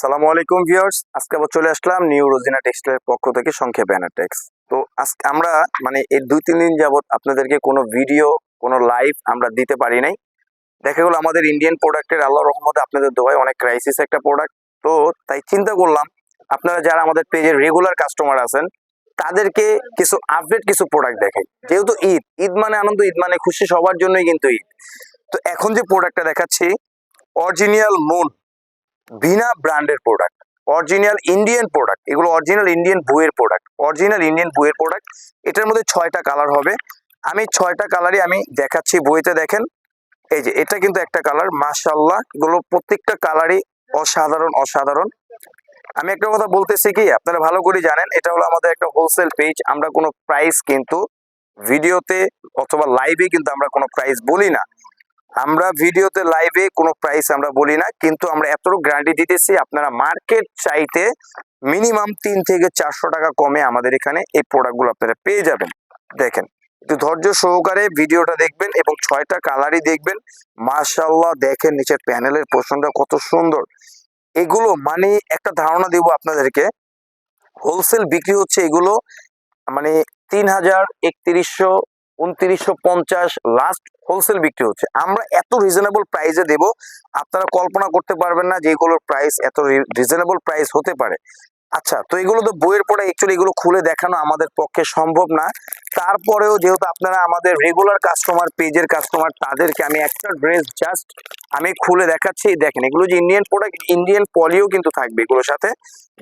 সালামু আলাইকুম ভিউয়ার্স। আজকে আবার চলে আসলাম নিউ রোজিনা টেক্সটাইলের পক্ষ থেকে সংক্ষেপে অ্যানাটেক্স তো আজকে আমরা মানে এই দুই, তিন দিন যাবৎ আপনাদেরকে কোনো ভিডিও, কোনো লাইভ আমরা দিতে পারি নাই। দেখা গেলো আমাদের ইন্ডিয়ান প্রোডাক্টের আল্লাহ রহমতে আপনাদের দোয়ায় অনেক ক্রাইসিস একটা প্রোডাক্ট তো তাই চিন্তা করলাম, আপনারা যারা আমাদের পেজের রেগুলার কাস্টমার আছেন, তাদেরকে কিছু আপডেট কিছু প্রোডাক্ট দেখাই। যেহেতু ঈদ ঈদ মানে আনন্দ, ঈদ মানে খুশি সবার জন্যই কিন্তু ঈদ। তো এখন যে প্রোডাক্টটা দেখাচ্ছি অরিজিনাল মুন বিনা ব্র্যান্ডের প্রোডাক্ট। অরিজিনাল ইন্ডিয়ান প্রোডাক্ট এগুলো অরিজিনাল ইন্ডিয়ান বইয়ের প্রোডাক্ট অরিজিনাল ইন্ডিয়ান বইয়ের প্রোডাক্ট এটার মধ্যে ছয়টা কালার হবে। আমি ছয়টা কালারই আমি দেখাচ্ছি, বইতে দেখেন। এই যে, এটা কিন্তু একটা কালার মাশাল্লাহ এগুলো প্রত্যেকটা কালারই অসাধারণ অসাধারণ। আমি একটা কথা বলতেছি কি, আপনারা ভালো করে জানেন, এটা হলো আমাদের একটা হোলসেল পেজ আমরা কোনো প্রাইস কিন্তু ভিডিওতে অথবা লাইভে কিন্তু আমরা কোনো প্রাইস বলি না। আমরা ভিডিওতে লাইভে কোনো প্রাইস আমরা বলি না, কিন্তু আমরা এতটুকু গ্যারান্টি দিতেছি আপনারা মার্কেট চাইতে মিনিমাম তিন থেকে চারশো টাকা কমে আমাদের এখানে এই প্রোডাক্টগুলো আপনারা পেয়ে যাবেন। দেখেন, একটু ধৈর্য সহকারে ভিডিওটা দেখবেন এবং ছয়টা কালারই দেখবেন। মাশাল্লাহ দেখেন নিচের প্যানেলের পোষণটা কত সুন্দর। এগুলো মানে একটা ধারণা দেব আপনাদেরকে হোলসেল বিক্রি হচ্ছে এগুলো মানে তিন হাজার একত্রিশশো উনত্রিশশো পঞ্চাশ লাস্ট হোলসেল বিক্রি হচ্ছে। আমরা এত রিজনেবল প্রাইসে দেব, আপনারা কল্পনা করতে পারবেন না যে এগুলোর প্রাইস এত রিজনেবল প্রাইস হতে পারে। আচ্ছা তো এগুলো তো বইয়ের পরে অ্যাকচুয়ালি এগুলো খুলে দেখানো আমাদের পক্ষে সম্ভব না। তারপরেও যেহেতু আপনারা আমাদের রেগুলার কাস্টমার পেজের কাস্টমার তাদেরকে আমি একটা ড্রেস জাস্ট আমি খুলে দেখাচ্ছি। দেখেন, এগুলো যে ইন্ডিয়ান প্রোডাক্ট ইন্ডিয়ান পলিও কিন্তু থাকবে এগুলোর সাথে।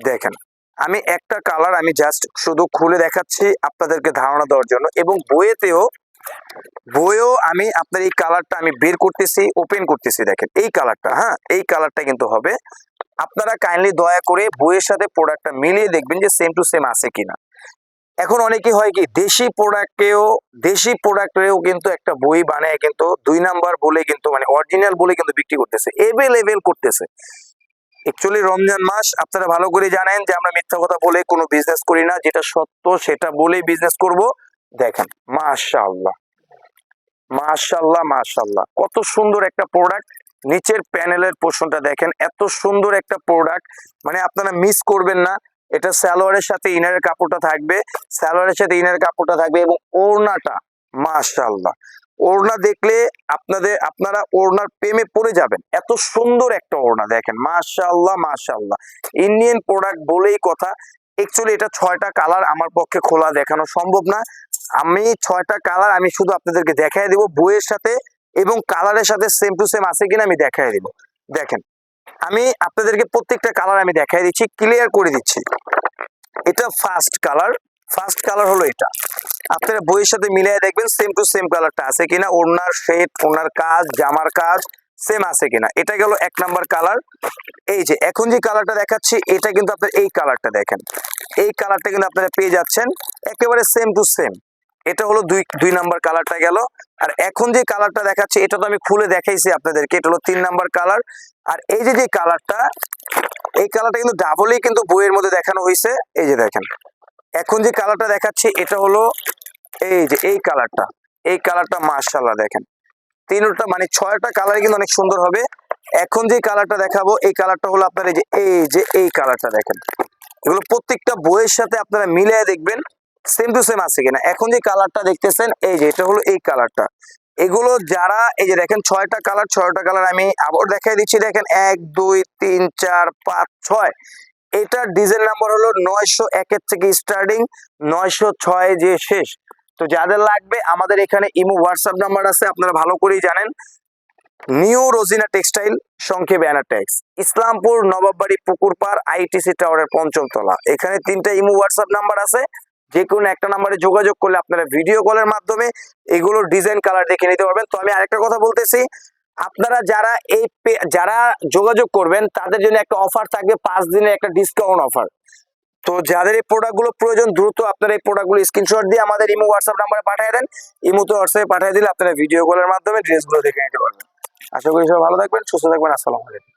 দেখেন আমি একটা কালার আমি জাস্ট শুধু খুলে দেখাচ্ছি আপনাদেরকে ধারণা দেওয়ার জন্য এবং বইয়েতেও, বইয়েও আমি আপনার এই কালারটা আমি বের করতেছি ওপেন করতেছি দেখেন, এই কালারটা হ্যাঁ এই কালারটা কিন্তু হবে। আপনারা কাইন্ডলি দয়া করে বইয়ের সাথে প্রোডাক্টটা মিলিয়ে দেখবেন যে সেম টু সেম আছে কিনা। এখন অনেকে হয় কি, দেশি প্রোডাক্টেও দেশি প্রোডাক্টেও কিন্তু একটা বই বানায় কিন্তু দুই নাম্বার বলে কিন্তু মানে অরিজিনাল বলে কিন্তু বিক্রি করতেছে এভেলেবেল করতেছে। অ্যাকচুয়ালি রমজান মাস, আপনারা ভালো করে জানেন যে আমরা মিথ্যা কথা বলে কোনো বিজনেস করি না। যেটা সত্য, সেটা বলেই বিজনেস করব। দেখেন, মাশাআল্লাহ। মাশাআল্লাহ মাশাআল্লাহ। কত সুন্দর একটা প্রোডাক্ট নিচের প্যানেলের পোর্শনটা দেখেন, এত সুন্দর একটা প্রোডাক্ট মানে আপনারা মিস করবেন না। এটা সালোয়ারের সাথে ইনারের কাপড়টা থাকবে। সালোয়ারের সাথে ইনারের কাপড়টা থাকবে এবং ওড়নাটা, মাশাআল্লাহ। ওড়না দেখলে আপনাদের, আপনারা ওড়নার প্রেমে পড়ে যাবেন। এত সুন্দর একটা ওড়না, দেখেন। মাশাআল্লাহ মাশাআল্লাহ। ইন্ডিয়ান প্রোডাক্ট বলেই কথা। অ্যাকচুয়ালি এটা ছয়টা কালার আমার পক্ষে খোলা দেখানো সম্ভব না। আমি ছয়টা কালার আমি শুধু আপনাদেরকে দেখাই দিব বইয়ের সাথে এবং কালারের সাথে সেম টু সেম আছে কিনা আমি দেখাই দিব। দেখেন, আমি আপনাদেরকে প্রত্যেকটা কালার আমি দেখাই দিচ্ছি ক্লিয়ার করে দিচ্ছি। এটা ফার্স্ট কালার ফার্স্ট কালার হলো এটা। আপনারা বইয়ের সাথে মিলিয়ে দেখবেন সেম টু সেম কালারটা আছে কিনা ওনার শেড ওনার কাজ, জামার কাজ সেম আছে কিনা। এটা গেল এক নাম্বার কালার এই যে, এখন যে কালারটা দেখাচ্ছি, এটা কিন্তু আপনার এই কালারটা দেখেন। এই কালারটা কিন্তু আপনারা পেয়ে যাচ্ছেন একেবারে সেম টু সেম এটা হলো দুই দুই নাম্বার কালারটা গেল। আর এখন যে কালারটা দেখাচ্ছি, এটা তো আমি খুলে দেখাইছি আপনাদেরকে, এটা হলো তিন নাম্বার কালার আর এই যে যে কালারটা এই কালারটা কিন্তু ডাবলই কিন্তু বইয়ের মধ্যে দেখানো হয়েছে এই যে দেখেন এখন যে কালারটা দেখাচ্ছি, এটা হলো এই যে, এই কালারটা। এই কালারটা মার্শাল্লাহ দেখেন। তিনটা মানে ছয়টা কালার কিন্তু অনেক সুন্দর হবে। এখন যে কালারটা দেখাবো, এই কালারটা হলো আপনার এই যে এই যে, এই কালারটা দেখেন। এগুলো প্রত্যেকটা বইয়ের সাথে আপনারা মিলিয়ে দেখবেন সেম টু সেম আছে কিনা। এখন যে কালারটা দেখতেছেন, এই যে, এটা হলো এই কালারটা। এগুলো যারা, এই যে দেখেন, ছয়টা কালার ছয়টা কালার আমি আবার দেখাই দিচ্ছি। দেখেন, এক, দুই, তিন, চার, পাঁচ, ছয়। এটার ডিজেল নাম্বার হলো নয়শো একের থেকে স্টার্টিং নয়শো ছয় যে শেষ। তো যাদের লাগবে, আমাদের এখানে ইমো হোয়াটসঅ্যাপ নাম্বার আছে, আপনারা ভালো করেই জানেন। নিউ রোজিনা টেক্সটাইল, সংক্ষেপে অ্যানাটেক্স ইসলামপুর, নবাববাড়ি, পুকুরপাড়, আইটিসি টাওয়ারের পঞ্চম তলা। এখানে তিনটা ইমো হোয়াটসঅ্যাপ নাম্বার আছে। যে কোনো একটা নাম্বারে যোগাযোগ করলে আপনারা ভিডিও কলের মাধ্যমে এগুলোর ডিজাইন, কালার দেখে নিতে পারবেন। তো আমি আরেকটা কথা বলতেছি আপনারা যারা এই যারা যোগাযোগ করবেন, তাদের জন্য একটা অফার থাকবে, পাঁচ দিনে একটা ডিসকাউন্ট অফার তো যাদের এই প্রোডাক্টগুলো প্রয়োজন, দ্রুত আপনারা এই প্রোডাক্টগুলো স্ক্রিনশট দিয়ে আমাদের ইমো হোয়াটসঅ্যাপ নাম্বারে পাঠিয়ে দেন। ইমোতে হোয়াটসঅ্যাপে পাঠিয়ে দিলে আপনারা ভিডিও কলের মাধ্যমে ড্রেসগুলো দেখে নিতে পারবেন। আশা করি সবাই ভালো থাকবেন, সুস্থ থাকবেন, আসসালামু আলাইকুম।